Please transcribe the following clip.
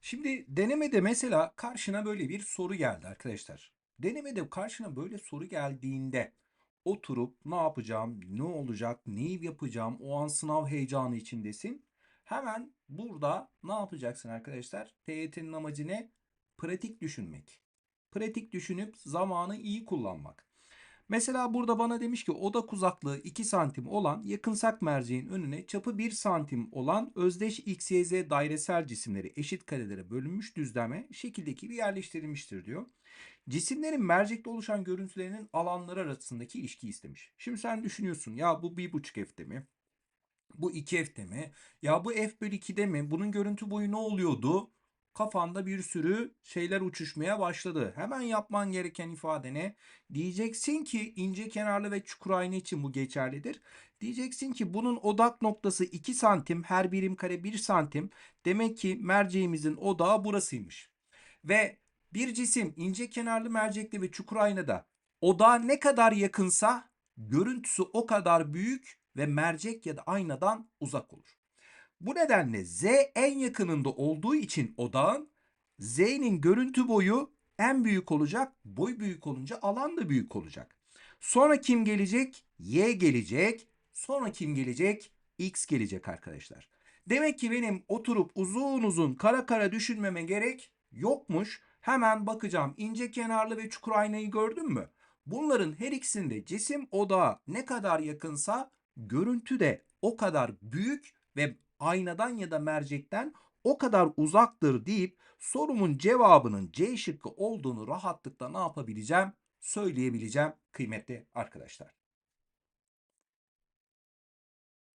Şimdi denemede mesela karşına böyle bir soru geldi arkadaşlar. Denemede karşına böyle soru geldiğinde oturup ne yapacağım, ne olacak, neyi yapacağım, o an sınav heyecanı içindesin. Hemen burada ne yapacaksın arkadaşlar? TYT'nin amacı ne? Pratik düşünmek. Pratik düşünüp zamanı iyi kullanmak. Mesela burada bana demiş ki odak uzaklığı 2 santim olan yakınsak merceğin önüne çapı 1 santim olan özdeş x, y, z dairesel cisimleri eşit karelere bölünmüş düzleme şekildeki bir yerleştirilmiştir diyor. Cisimlerin mercekte oluşan görüntülerinin alanları arasındaki ilişkiyi istemiş. Şimdi sen düşünüyorsun ya bu 1,5 f'te mi? Bu 2 f'te mi? Ya bu f bölü 2'de mi? Bunun görüntü boyu ne oluyordu? Kafanda bir sürü şeyler uçuşmaya başladı. Hemen yapman gereken ifade ne? Diyeceksin ki ince kenarlı ve çukur ayna için bu geçerlidir. Diyeceksin ki bunun odak noktası 2 santim, her birim kare 1 santim. Demek ki merceğimizin odağı burasıymış. Ve bir cisim ince kenarlı mercekte ve çukur aynada odağa ne kadar yakınsa görüntüsü o kadar büyük ve mercek ya da aynadan uzak olur. Bu nedenle Z en yakınında olduğu için odağın Z'nin görüntü boyu en büyük olacak. Boy büyük olunca alan da büyük olacak. Sonra kim gelecek? Y gelecek. Sonra kim gelecek? X gelecek arkadaşlar. Demek ki benim oturup uzun uzun kara kara düşünmeme gerek yokmuş. Hemen bakacağım. İnce kenarlı ve çukur aynayı gördün mü? Bunların her ikisinde cisim odağa ne kadar yakınsa görüntü de o kadar büyük ve aynadan ya da mercekten o kadar uzaktır deyip sorumun cevabının C şıkkı olduğunu rahatlıkla ne yapabileceğim? Söyleyebileceğim kıymetli arkadaşlar.